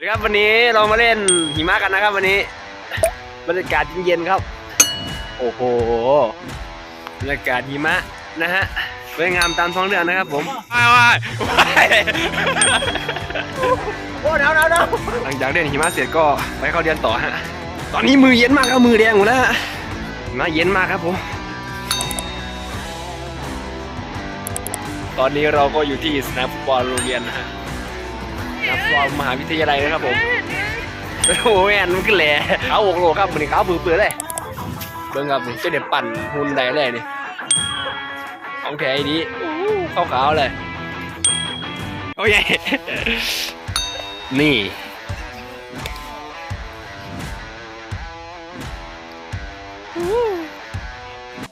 สวัสดีครับวันนี้เรามาเล่นหิมะกันนะครับ วันนี้บรรยากาศเย็นๆครับ โอ้โหบรรยากาศหิมะนะฮะสวยงามตามท้องเรื่องนะครับ ผมว้ายว้ายว้ายโอ้หนาวหนาวหนาวหลังจากเล่นหิมะเสร็จก็ไปเข้าเรียนต่อฮะตอนนี้มือเย็นมากครับมือแดงหมดแล้วฮะหิมะเย็นมากครับผมตอนนี้เราก็อยู่ที่สนามฟุตบอลโรงเรียนนะฮะสนา มหาวิทยาลัยนะครับผมโอ้แม่นมันขึ้นแหล่ขาโอกโลครับมันนี่ขาวปื้อๆเลยเบิ่งครับเจะเด็ดปั่นหุ่นใดเลยนี่ของแท้อีดีขาวขาวๆเลยโอ้ยนี่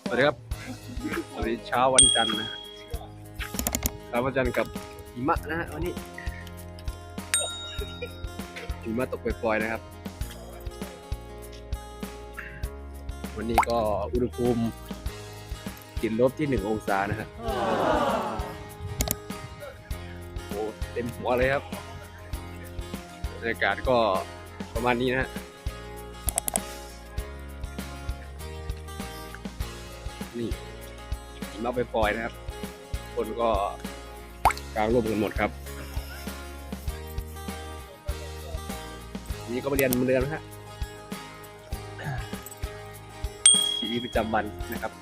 สวัสดีครับสวัสดีเช้าวันจันทร์นะฮะเช้าวันจันทร์กับหิมะนะฮะวันนี้ หิมะตกปล่อยๆนะครับ วันนี้ก็อุณหภูมิติดลบที่หนึ่งองศานะฮะโอ้เต็มหัวเลยครับบรรยากาศก็ประมาณนี้นะฮะนี่หิมะปล่อยๆนะครับ คนก็กางร่มกันหมดครับ นี้ก็มาเรียนเหมือนเดิมนะฮะชีวิตประจำวันนะครับ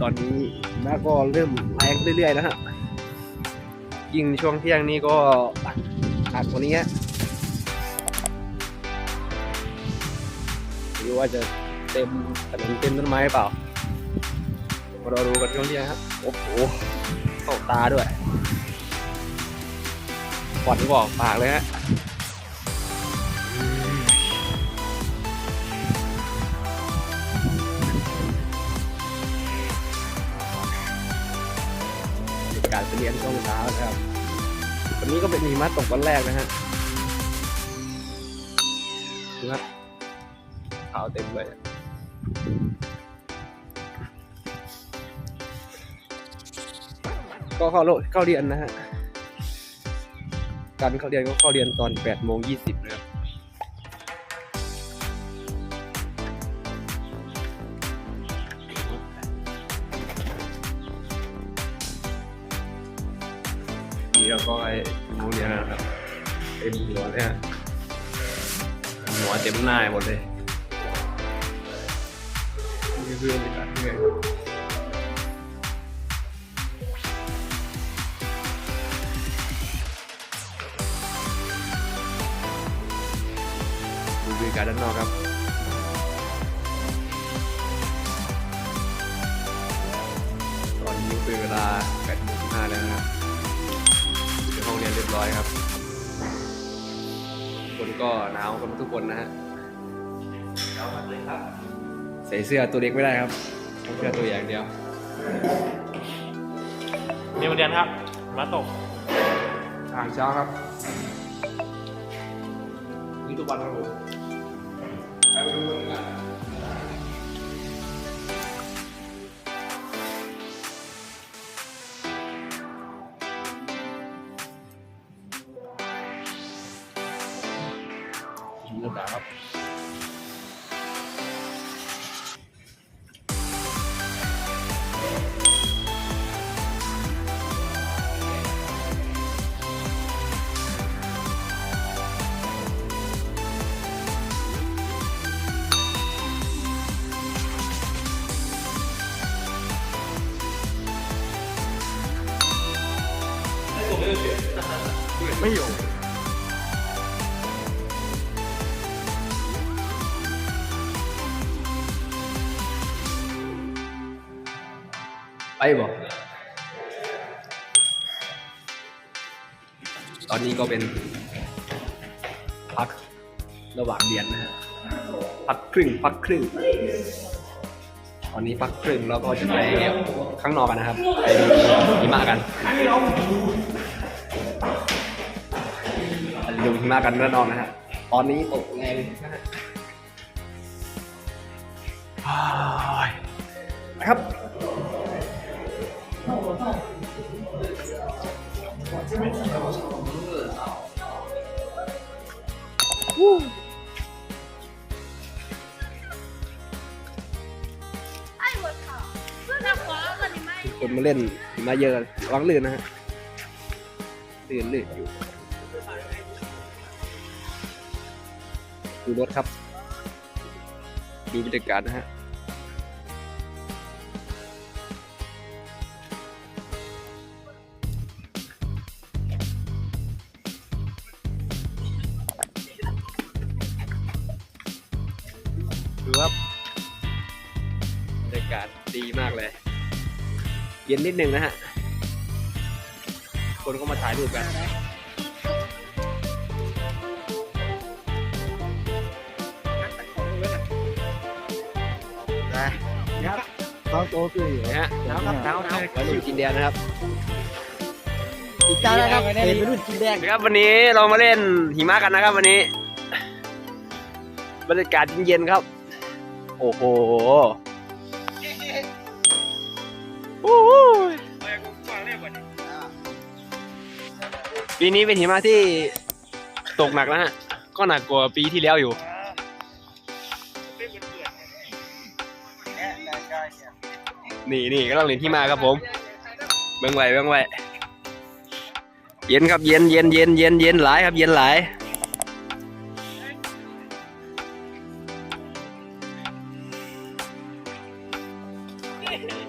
ตอนนี้น้าก็เริ่มแรงเรื่อยๆนะฮะยิ่งช่วงเที่ยงนี้ก็หนักกว่านี้ฮะไม่รู้ว่าจะเต็มถนนเต็มต้นไม้หรือเปล่าเราดูกันช่วงเที่ยงครับโอ้โหเข้าตาด้วยก่อนก็ออกปากเลยฮะ กาศเรียนช่วงเช้านะครับวันนี้ก็เป็นหิมะตกวันแรกนะฮะดูครับขาวเต็มเลยก็เข้าโลเข้าเรียนนะฮะการเข้าเรียนก็เข้าเรียนตอน8โมง20 นะครับนี่เราก็ไอ้โรงเรียนนะครับเต็มหัวเลยฮะหัวเต็มหน้าหมดเลยนี่คือบรรยากาศที่ไงดูบรรยากาศด้านนอกครับ รียนเรียบร้อยครับทุกคนก็หนาวกันทุกคนนะฮะหนาวมากเลยครับ ใส่เสื้อตัวเล็กไม่ได้ครับต้องเสื้อตัวใหญ่อย่างเดียวมีวันเรียนครับมาตกทางเช้าครับนี่ทุกวันครับผม ไม่อยู่ไปบอตอนนี้ก็เป็น พักระหว่างเรียนนะฮะพักครึ่งพักครึ่ง ตอนนี้พักครึ่งแล้วก็จะไปข้างนอกกันนะครับ ไปดูหิมะกัน ยู่หิมะกันแน่นอนนะฮะ ตอนนี้ตกแรงครับคนมาเล่นมาเยอะระวังลื่นนะฮะลื่นลื่นอยู่ ดูรถครับ ดูบรรยากาศนะฮะดูครับบรรยากาศดีมากเลย เย็นนิดนึงนะฮะ คนก็มาถ่ายรูปกัน เขาโตขึ้นอยู่นะฮะหนาวครับหนาวหนาววัยรุ่นจีนแดนนะครับอีกจานนะครับเป็นรุ่นจีนแดงนะครับวันนี้เรามาเล่นหิมะกันนะครับ วันนี้บรรยากาศเย็นๆครับ โอ้โหโอ้โหปีนี้เป็นหิมะที่ตกหนักนะฮะ ก็หนักกว่าปีที่แล้วอยู่ นี่นี่ก็ต้องเล่นที่มาครับผม เบื้องไว้เบื้องไว้เย็นครับเย็นเย็นเย็นเย็นเย็นหลายครับเย็นหลาย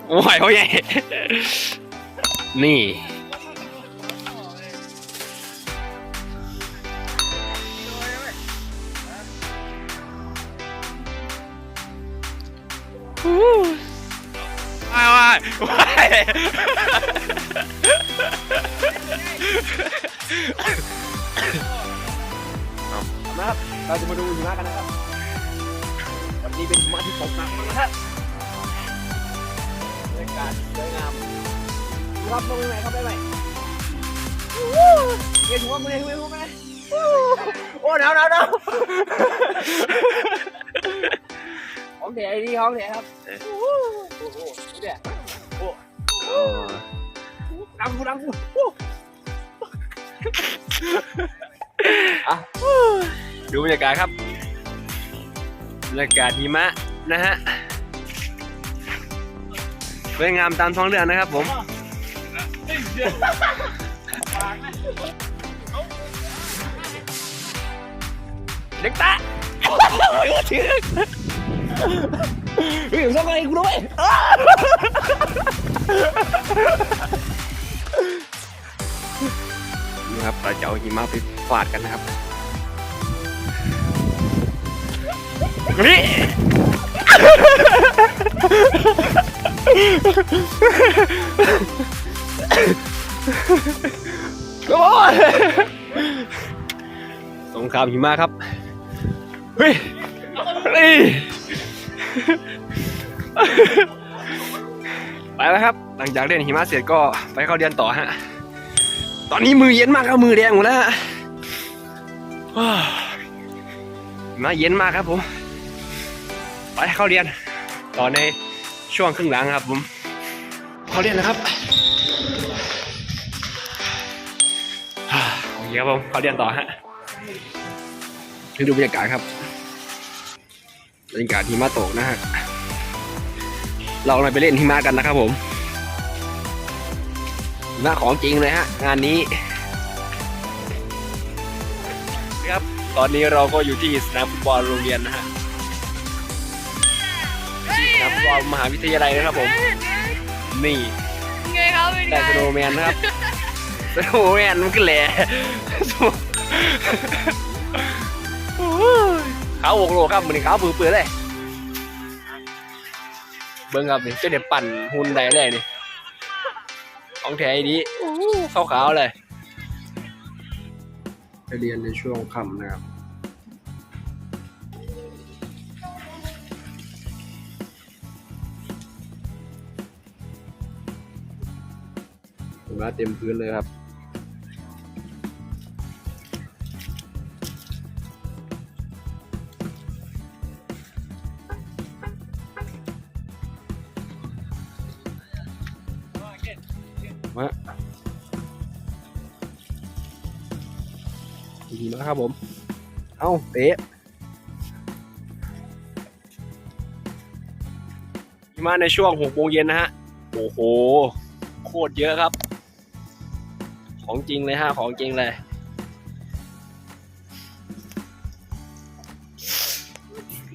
โอ้ยเขาใหญ่นี่ นะครับ เราจะมาดูหิมะกันนะครับ วันนี้เป็นหิมะที่ตกหนักมากนะครับบรรยากาศสวยงามครับลงไปไหนครับไปไหนเย็นหัวมือเลยหัวมือเลยโอ้หนาวหนาวหนาวของแถดีของแถครับโอ้โหเนี่ยโอ้โอ้ ดังกูดังกูโอ้อะดูบรรยากาศครับบรรยากาศหิมะนะฮะสวยงามตามท้องเรื่องนะครับผมเด็กตาโอ้ยถึงเฮ้ยทำไรกูด้วย นี่ครับเราจะเอาหิมะไปฟาดกันนะครับนี่โอ้ยสงครามหิมะครับ เฮ้ยนี่ไปแล้วครับ หลังจากเล่นหิมะเสร็จก็ไปเข้าเรียนต่อฮะ ตอนนี้มือเย็นมากครับมือแดงหมดแล้วฮะว้าวหิมาเย็นมากครับผมไปเข้าเรียนต่อในช่วงครึ่งหลังครับผมเข้าเรียนนะครับฮ่าโอเคครับผมเข้าเรียนต่อฮะให้ดูบรรยากาศครับบรรยากาศหิมะตกนะฮะเราเลยไปเล่นหิมะกันนะครับผม หิมะของจริงเลยฮะ งานนี้ครับตอนนี้เราก็อยู่ที่สนามฟุตบอลโรงเรียนนะฮะสนามฟุตบอลมหาวิทยาลัยนะครับผม นี่ไงครับเป็นไงได้สโนว์แมนนะครับสโนว์แมนมันก็แหล่ขาวอกโลครับมันขาวปื้อๆเลย เบิ้งครับนี่เจะเด็ดปั่นหุ่นใดเลยนี่ ของแท้ดีขาวขาวๆเลยไปเรียนในช่วงค่ำนะครับหิมะเต็มพื้นเลยครับ มาดีมากครับผม เอ้าเตะหิมาในช่วงหกโมงเย็นนะฮะ โอ้โห โคตรเยอะครับ ของจริงเลยฮะ ของจริงเลย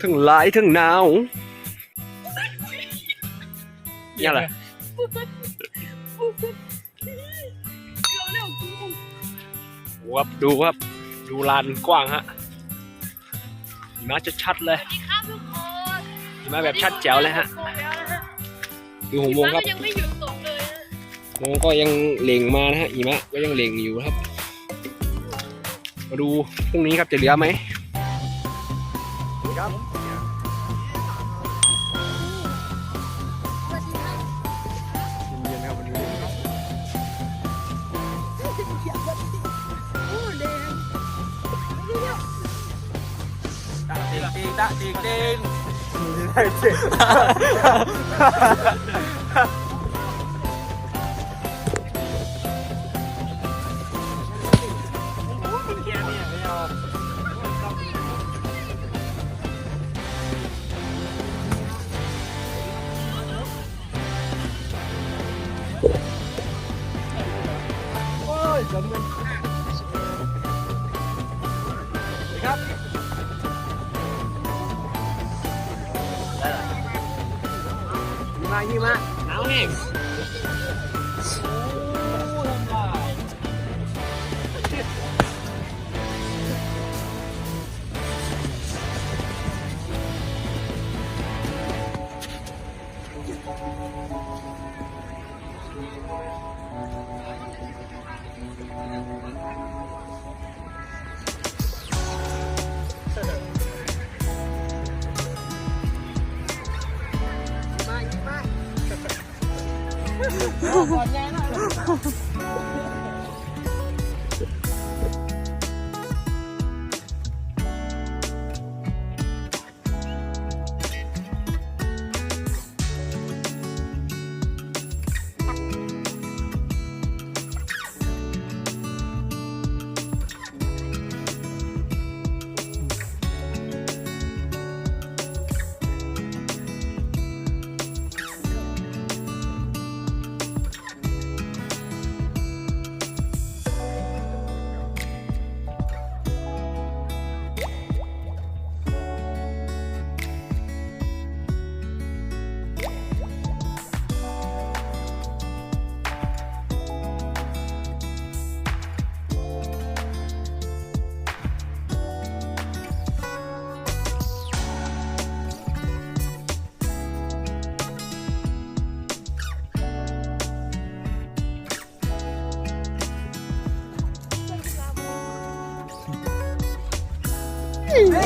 ถึงหลายถึงหนาวเนี่ยแหล ครับดูครับ ดูลานกว้างฮะหิมาจะชัดเลยสวัสดีครับทุกคนหิมาแบบชัดแจ๋วเลยฮะหกโมงแล้วนะฮะดูหกโมงครับหิะยังไม่หยุดตกเลยนะโมงก็ยังเหล่งมานะฮะหิมะก็ยังเหล่งอยู่ครับ มาดูพรุ่งนี้ครับจะเหลือไหมครับ หิ ก่อนใหญ่หน่อย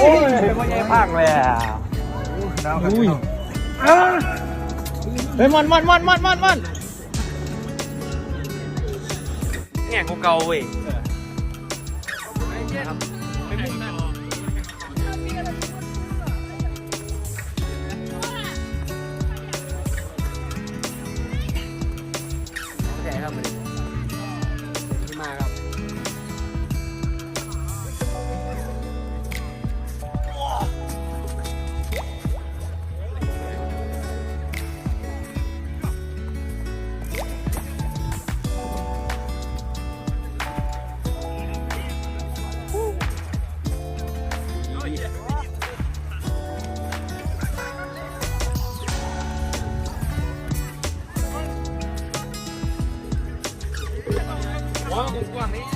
โอ้ยมันยังพังเลยอะอุ้ยเฮ้ยมันมันมันมันมันมันเนี่ยกูเกาเว้ยใช่ครับ Guamete